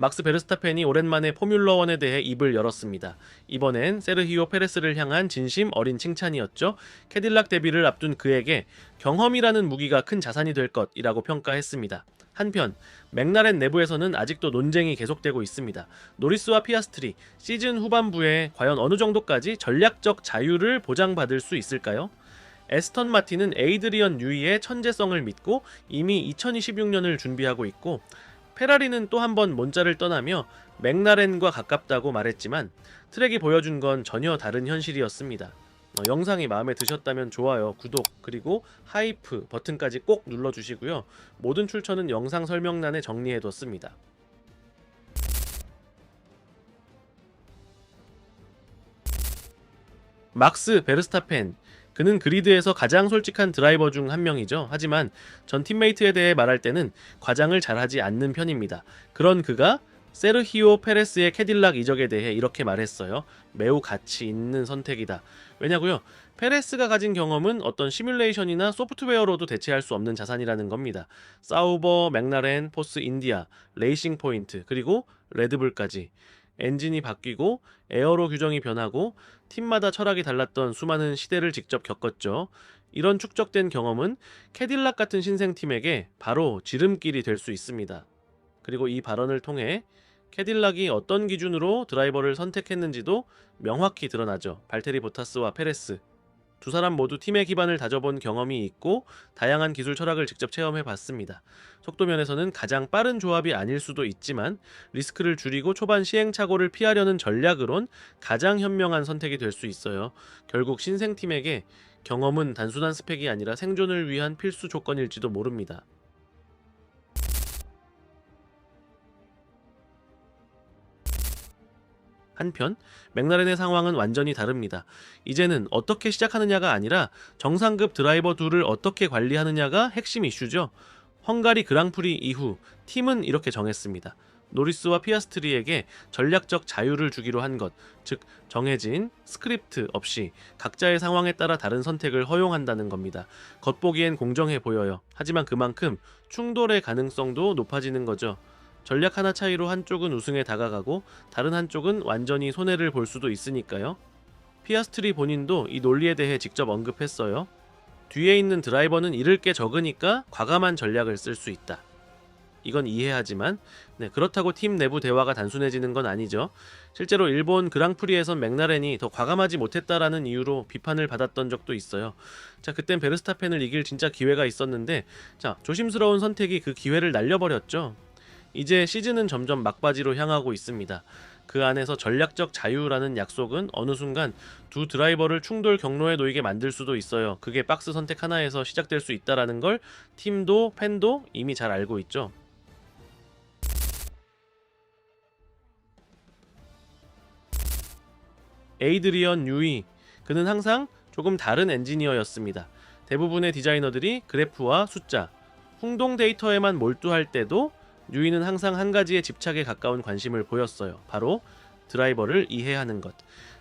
막스 베르스타펜이 오랜만에 포뮬러 1에 대해 입을 열었습니다. 이번엔 세르히오 페레스를 향한 진심 어린 칭찬이었죠. 캐딜락 데뷔를 앞둔 그에게 경험이라는 무기가 큰 자산이 될 것이라고 평가했습니다. 한편 맥라렌 내부에서는 아직도 논쟁이 계속되고 있습니다. 노리스와 피아스트리 시즌 후반부에 과연 어느 정도까지 전략적 자유를 보장받을 수 있을까요? 에스턴 마틴은 에이드리언 뉴이의 천재성을 믿고 이미 2026년을 준비하고 있고 페라리는 또 한 번 몬자를 떠나며 맥라렌과 가깝다고 말했지만 트랙이 보여준 건 전혀 다른 현실이었습니다. 어, 영상이 마음에 드셨다면 좋아요, 구독, 그리고 하이프 버튼까지 꼭 눌러주시고요. 모든 출처는 영상 설명란에 정리해뒀습니다. 막스 베르스타펜 그는 그리드에서 가장 솔직한 드라이버 중 한 명이죠. 하지만 전 팀메이트에 대해 말할 때는 과장을 잘하지 않는 편입니다. 그런 그가 세르히오 페레스의 캐딜락 이적에 대해 이렇게 말했어요. 매우 가치 있는 선택이다. 왜냐고요? 페레스가 가진 경험은 어떤 시뮬레이션이나 소프트웨어로도 대체할 수 없는 자산이라는 겁니다. 사우버, 맥라렌, 포스 인디아, 레이싱 포인트, 그리고 레드불까지. 엔진이 바뀌고 에어로 규정이 변하고 팀마다 철학이 달랐던 수많은 시대를 직접 겪었죠. 이런 축적된 경험은 캐딜락 같은 신생팀에게 바로 지름길이 될 수 있습니다. 그리고 이 발언을 통해 캐딜락이 어떤 기준으로 드라이버를 선택했는지도 명확히 드러나죠. 발테리 보타스와 페레스. 두 사람 모두 팀의 기반을 다져본 경험이 있고 다양한 기술 철학을 직접 체험해 봤습니다. 속도 면에서는 가장 빠른 조합이 아닐 수도 있지만 리스크를 줄이고 초반 시행착오를 피하려는 전략으론 가장 현명한 선택이 될 수 있어요. 결국 신생팀에게 경험은 단순한 스펙이 아니라 생존을 위한 필수 조건일지도 모릅니다. 한편 맥라렌의 상황은 완전히 다릅니다. 이제는 어떻게 시작하느냐가 아니라 정상급 드라이버 둘을 어떻게 관리하느냐가 핵심 이슈죠. 헝가리 그랑프리 이후 팀은 이렇게 정했습니다. 노리스와 피아스트리에게 전략적 자유를 주기로 한 것, 즉 정해진 스크립트 없이 각자의 상황에 따라 다른 선택을 허용한다는 겁니다. 겉보기엔 공정해 보여요. 하지만 그만큼 충돌의 가능성도 높아지는 거죠. 전략 하나 차이로 한쪽은 우승에 다가가고 다른 한쪽은 완전히 손해를 볼 수도 있으니까요. 피아스트리 본인도 이 논리에 대해 직접 언급했어요. 뒤에 있는 드라이버는 잃을 게 적으니까 과감한 전략을 쓸 수 있다. 이건 이해하지만 네, 그렇다고 팀 내부 대화가 단순해지는 건 아니죠. 실제로 일본 그랑프리에선 맥라렌이 더 과감하지 못했다라는 이유로 비판을 받았던 적도 있어요. 자, 그땐 베르스타펜을 이길 진짜 기회가 있었는데 자, 조심스러운 선택이 그 기회를 날려버렸죠. 이제 시즌은 점점 막바지로 향하고 있습니다. 그 안에서 전략적 자유라는 약속은 어느 순간 두 드라이버를 충돌 경로에 놓이게 만들 수도 있어요. 그게 박스 선택 하나에서 시작될 수 있다라는 걸 팀도 팬도 이미 잘 알고 있죠. 에이드리언 뉴이 그는 항상 조금 다른 엔지니어였습니다. 대부분의 디자이너들이 그래프와 숫자, 흥동 데이터에만 몰두할 때도 뉴이는 항상 한 가지에 집착에 가까운 관심을 보였어요. 바로 드라이버를 이해하는 것.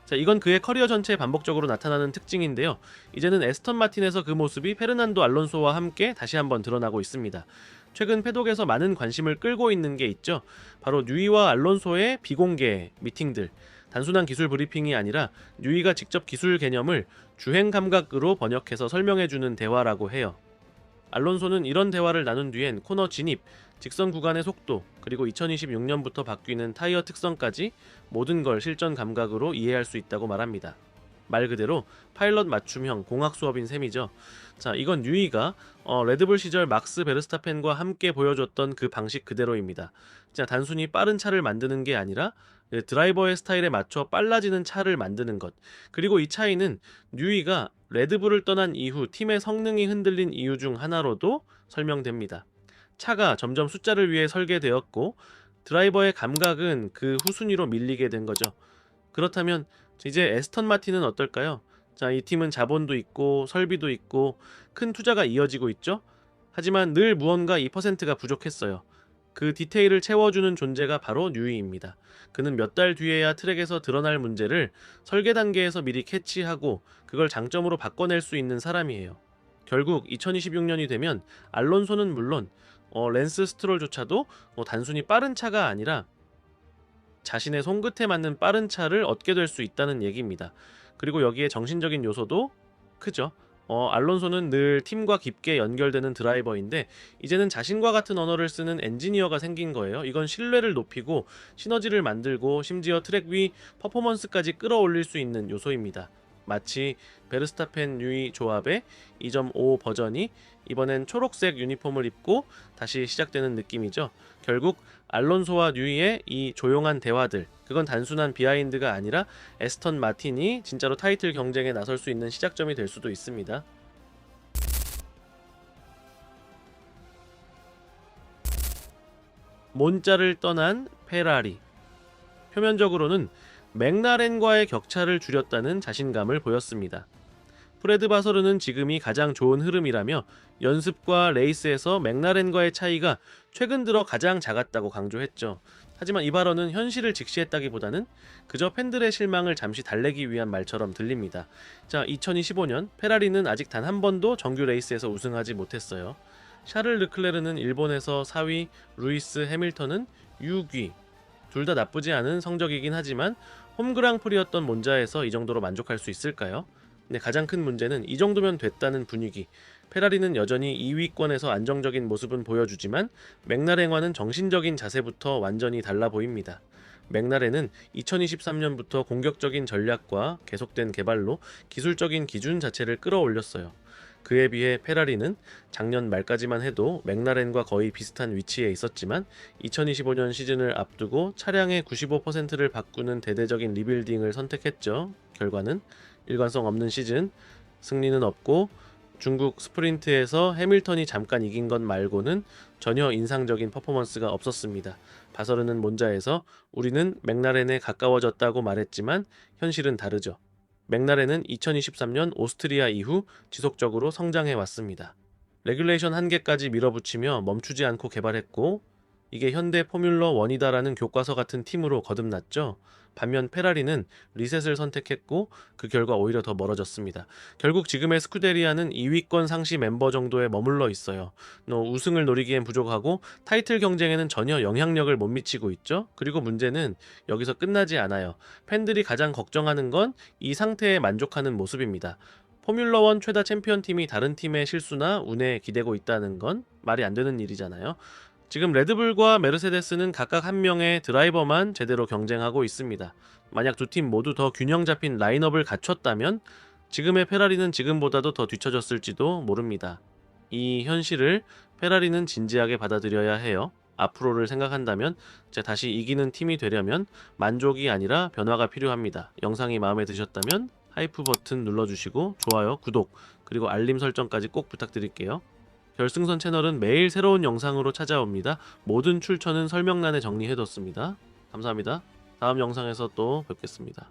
자, 이건 그의 커리어 전체에 반복적으로 나타나는 특징인데요. 이제는 에스턴 마틴에서 그 모습이 페르난도 알론소와 함께 다시 한번 드러나고 있습니다. 최근 패독에서 많은 관심을 끌고 있는 게 있죠. 바로 뉴이와 알론소의 비공개 미팅들. 단순한 기술 브리핑이 아니라 뉴이가 직접 기술 개념을 주행 감각으로 번역해서 설명해주는 대화라고 해요. 알론소는 이런 대화를 나눈 뒤엔 코너 진입, 직선 구간의 속도, 그리고 2026년부터 바뀌는 타이어 특성까지 모든 걸 실전 감각으로 이해할 수 있다고 말합니다. 말 그대로 파일럿 맞춤형 공학 수업인 셈이죠. 자, 이건 뉴이가 어, 레드불 시절 막스 베르스타펜과 함께 보여줬던 그 방식 그대로입니다. 자, 단순히 빠른 차를 만드는 게 아니라 예, 드라이버의 스타일에 맞춰 빨라지는 차를 만드는 것. 그리고 이 차이는 뉴이가 레드불을 떠난 이후 팀의 성능이 흔들린 이유 중 하나로도 설명됩니다. 차가 점점 숫자를 위해 설계되었고 드라이버의 감각은 그 후순위로 밀리게 된 거죠. 그렇다면 이제 에스턴 마틴은 어떨까요? 자, 이 팀은 자본도 있고 설비도 있고 큰 투자가 이어지고 있죠. 하지만 늘 무언가 2%가 부족했어요. 그 디테일을 채워주는 존재가 바로 뉴이입니다. 그는 몇 달 뒤에야 트랙에서 드러날 문제를 설계 단계에서 미리 캐치하고 그걸 장점으로 바꿔낼 수 있는 사람이에요. 결국 2026년이 되면 알론소는 물론 어, 랜스 스트롤조차도 뭐 단순히 빠른 차가 아니라 자신의 손끝에 맞는 빠른 차를 얻게 될 수 있다는 얘기입니다. 그리고 여기에 정신적인 요소도 크죠. 어, 알론소는 늘 팀과 깊게 연결되는 드라이버인데 이제는 자신과 같은 언어를 쓰는 엔지니어가 생긴 거예요. 이건 신뢰를 높이고 시너지를 만들고 심지어 트랙 위 퍼포먼스까지 끌어올릴 수 있는 요소입니다. 마치 베르스타펜 뉴이 조합의 2.5 버전이 이번엔 초록색 유니폼을 입고 다시 시작되는 느낌이죠. 결국 알론소와 뉴이의 이 조용한 대화들 그건 단순한 비하인드가 아니라 에스턴 마틴이 진짜로 타이틀 경쟁에 나설 수 있는 시작점이 될 수도 있습니다. 몬자를 떠난 페라리 표면적으로는 맥라렌과의 격차를 줄였다는 자신감을 보였습니다. 프레드 바서르는 지금이 가장 좋은 흐름이라며 연습과 레이스에서 맥라렌과의 차이가 최근 들어 가장 작았다고 강조했죠. 하지만 이 발언은 현실을 직시했다기보다는 그저 팬들의 실망을 잠시 달래기 위한 말처럼 들립니다. 자, 2025년 페라리는 아직 단 한 번도 정규 레이스에서 우승하지 못했어요. 샤를 르클레르는 일본에서 4위, 루이스 해밀턴은 6위. 둘 다 나쁘지 않은 성적이긴 하지만 홈그랑프리였던 몬자에서 이 정도로 만족할 수 있을까요? 네, 가장 큰 문제는 이 정도면 됐다는 분위기. 페라리는 여전히 2위권에서 안정적인 모습은 보여주지만 맥라렌과는 정신적인 자세부터 완전히 달라 보입니다. 맥라렌은 2023년부터 공격적인 전략과 계속된 개발로 기술적인 기준 자체를 끌어올렸어요. 그에 비해 페라리는 작년 말까지만 해도 맥라렌과 거의 비슷한 위치에 있었지만 2025년 시즌을 앞두고 차량의 95%를 바꾸는 대대적인 리빌딩을 선택했죠. 결과는 일관성 없는 시즌, 승리는 없고 중국 스프린트에서 해밀턴이 잠깐 이긴 것 말고는 전혀 인상적인 퍼포먼스가 없었습니다. 바서르는 몬자에서 우리는 맥라렌에 가까워졌다고 말했지만 현실은 다르죠. 맥라렌은 2023년 오스트리아 이후 지속적으로 성장해 왔습니다. 레귤레이션 한계까지 밀어붙이며 멈추지 않고 개발했고 이게 현대 포뮬러 1이다라는 교과서 같은 팀으로 거듭났죠. 반면 페라리는 리셋을 선택했고 그 결과 오히려 더 멀어졌습니다. 결국 지금의 스쿠데리아는 2위권 상시 멤버 정도에 머물러 있어요. 너 우승을 노리기엔 부족하고 타이틀 경쟁에는 전혀 영향력을 못 미치고 있죠. 그리고 문제는 여기서 끝나지 않아요. 팬들이 가장 걱정하는 건 이 상태에 만족하는 모습입니다. 포뮬러 1 최다 챔피언 팀이 다른 팀의 실수나 운에 기대고 있다는 건 말이 안 되는 일이잖아요. 지금 레드불과 메르세데스는 각각 한 명의 드라이버만 제대로 경쟁하고 있습니다. 만약 두 팀 모두 더 균형 잡힌 라인업을 갖췄다면 지금의 페라리는 지금보다도 더 뒤처졌을지도 모릅니다. 이 현실을 페라리는 진지하게 받아들여야 해요. 앞으로를 생각한다면 제 다시 이기는 팀이 되려면 만족이 아니라 변화가 필요합니다. 영상이 마음에 드셨다면 하이프 버튼 눌러주시고 좋아요, 구독, 그리고 알림 설정까지 꼭 부탁드릴게요. 결승선 채널은 매일 새로운 영상으로 찾아옵니다. 모든 출처는 설명란에 정리해뒀습니다. 감사합니다. 다음 영상에서 또 뵙겠습니다.